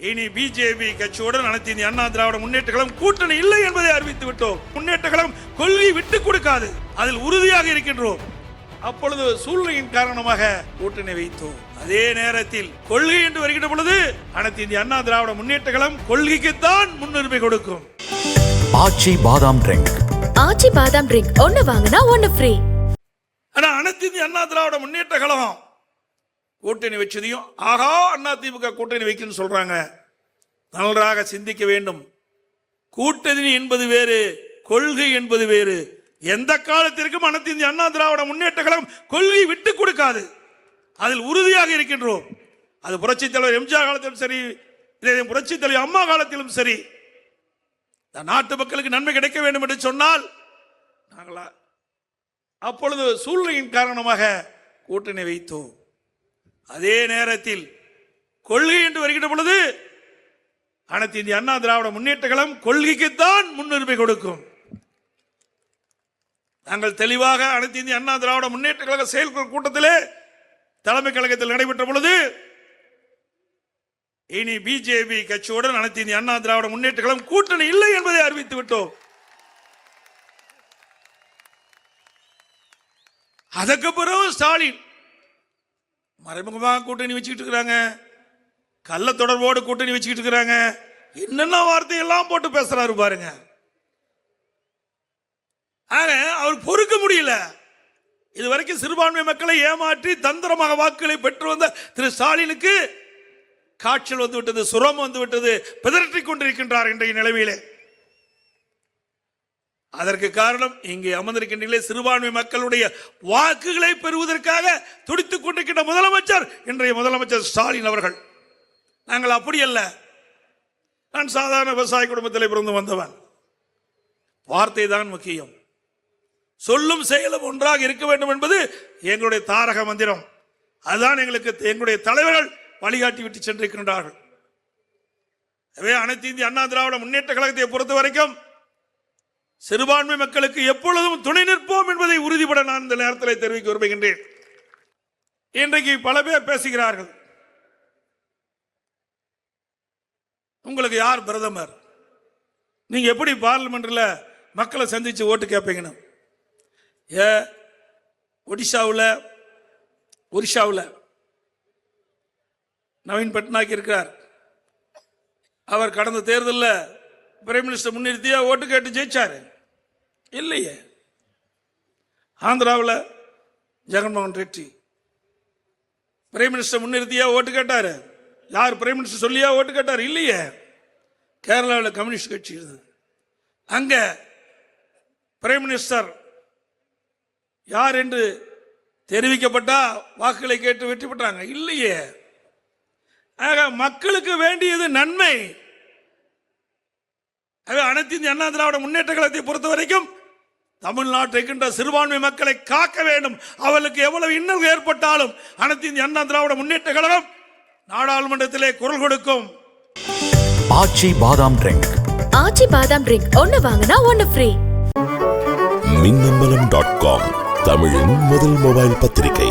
இனி பிஜேபி கட்சியுடன் அனைத்து இந்திய அண்ணா திராவிட முன்னேற்ற கழகம் கூட்டணி இல்லை என்பதை அறிவித்து விட்டோம். முன்னேற்ற கழகம் கொள்கை விட்டுக் கொடுக்காது. அதில் உறுதியாக இருக்கின்றோம். அப்பொழுது சூழ்நிலையின் காரணமாக கூட்டணி வைத்தோம். அதே நேரத்தில் கொள்கை என்று வருகின்ற பொழுது அனைத்து இந்திய அண்ணா திராவிட முன்னேற்ற கழகம் கொள்கைக்குத்தான் முன்னுரிமை கொடுக்கும். ஆச்சி பாதாம் ட்ரிங்க். ஆச்சி பாதாம் ட்ரிங்க். ஒன்னு வாங்கினா ஒன்னு ஃப்ரீ. ஆனா அனைத்து இந்திய அண்ணா திராவிட முன்னேற்ற கழகம் கூட்டணி வச்சதையும் ஆகா அண்ணா திமுக கூட்டணி வைக்கணும்னு சொல்றாங்க. நன்றாக சிந்திக்க வேண்டும். கூட்டணி என்பது வேறு கொள்கை என்பது வேறு. எந்த காலத்திற்கும் அனைத்து இந்திய அண்ணா திராவிட முன்னேற்ற கழகம் கொள்கை விட்டு கொடுக்காது. அதில் உறுதியாக இருக்கின்றோம். அது புரட்சித் தலைவர் எம்ஜிஆர் காலத்திலும் சரி இதே தலைவர் அம்மா காலத்திலும் சரி. நாட்டு மக்களுக்கு நன்மை கிடைக்க வேண்டும் என்று சொன்னால் நாங்களா அப்பொழுது சூழ்நிலையின் காரணமாக கூட்டணி வைத்தோம். அதே நேரத்தில் கொள்கை என்று வருகின்ற பொழுது அனைத்து இந்திய அண்ணா திராவிட முன்னேற்ற கழகம் கொள்கைக்குத்தான் முன்னுரிமை கொடுக்கும். நாங்கள் தெளிவாக அனைத்து இந்திய அண்ணா திராவிட முன்னேற்ற கழக செயற்குழு கூட்டத்திலே தலைமை கழகத்தில் நடைபெற்ற பொழுது இனி பிஜேபி கட்சியுடன் அனைத்து இந்திய அண்ணா திராவிட முன்னேற்ற கழகம் கூட்டணி இல்லை என்பதை அறிவித்து விட்டோம். அதற்கு பிறகு ஸ்டாலின் மறைமுகமாக கூட்டணி வச்சுக்கிட்டு இருக்கிறாங்க. கள்ள தொடர்போடு கூட்டணி வச்சுக்கிட்டு இருக்கிறாங்க. என்னென்ன வார்த்தையெல்லாம் போட்டு பேசுறாரு பாருங்க. ஆக அவர் பொறுக்க முடியல. இது வரைக்கும் சிறுபான்மை மக்களை ஏமாற்றி தந்திரமாக வாக்குகளை பெற்று வந்த திரு ஸ்டாலினுக்கு காய்ச்சல் வந்துவிட்டது சுரம் வந்துவிட்டது பிதற்றிக் கொண்டிருக்கின்றார் இன்றைய நிலைமையிலே. அதற்கு காரணம் இங்கே அமர்ந்திருக்கின்றீர்களே சிறுபான்மை மக்களுடைய வாக்குகளை பெறுவதற்காக துடித்துக் கொண்டிருக்கின்ற முதலமைச்சர் இன்றைய முதலமைச்சர் ஸ்டாலின் அவர்கள். நாங்கள் அப்படி அல்ல. நான் சாதாரண விவசாய குடும்பத்தில் பிறந்து வந்தவன். வார்த்தை தான் முக்கியம். சொல்லும் செயலும் ஒன்றாக இருக்க வேண்டும் என்பது எங்களுடைய தாரக மந்திரம். அதுதான் எங்களுக்கு எங்களுடைய தலைவர்கள் வழிகாட்டி விட்டு சென்றிருக்கின்றார்கள். அனைத்து இந்திய அண்ணா திராவிட முன்னேற்ற கழகத்தை பொறுத்த வரைக்கும் சிறுபான்மை மக்களுக்கு எப்பொழுதும் துணை நிற்போம் என்பதை உறுதிபட நான் இந்த நேரத்தில் தெரிவிக்க விரும்புகின்றேன். இன்றைக்கு பல பேர் பேசுகிறார்கள். உங்களுக்கு யார் பிரதமர்? நீங்க எப்படி பார்லிமெண்ட்ல மக்களை சந்திச்சு ஓட்டு கேட்பீங்கன்னு ஏ ஒடிஷாவில் ஒரிஷாவில் நவீன் பட்நாயக் இருக்கிறார். அவர் கடந்த தேர்தலில் பிரைம் மினிஸ்டர் முன்னிறுத்தியா ஓட்டு கேட்டு ஜெயிச்சாரு. இல்லையே. ஆந்திராவில் ஜெகன்மோகன் ரெட்டி. பிரைம் மினிஸ்டர் முன்னிறுத்தியா ஓட்டு கேட்டாரு. யார் பிரைம் மினிஸ்டர் சொல்லியா ஓட்டு கேட்டார்? இல்லையே. கேரளாவில் கம்யூனிஸ்ட் கட்சி இருந்தது. அங்கே பிரைம் மினிஸ்டர் யார் என்று தெரிவிக்கப்பட்டா வாக்குகளை கேட்டு வெற்றி பெற்றாங்க? இல்லையே. ஆக மக்களுக்கு வேண்டியது நன்மை. அனைத்து இந்திய அண்ணா திராவிட முன்னேற்ற கழகத்தை பொறுத்த வரைக்கும் தமிழ்நாட்டில் இருக்கின்ற சிறுபான்மை மக்களை காக்க வேண்டும். அவர்களுக்கு எவ்வளவு இன்னல் ஏற்பட்டாலும் அனைத்து இந்திய அண்ணா திராவிட முன்னேற்ற கழகம் நாடாளுமன்றத்திலே குரல் கொடுக்கும். ஆச்சி பாதாம் ட்ரிங்க். ஆச்சி பாதாம் ட்ரிங்க். ஒன்னு வாங்கினா ஒன்னு ஃப்ரீ மின்னம்பலம் டாட் காம் தமிழின் முதல் மொபைல் பத்திரிகை.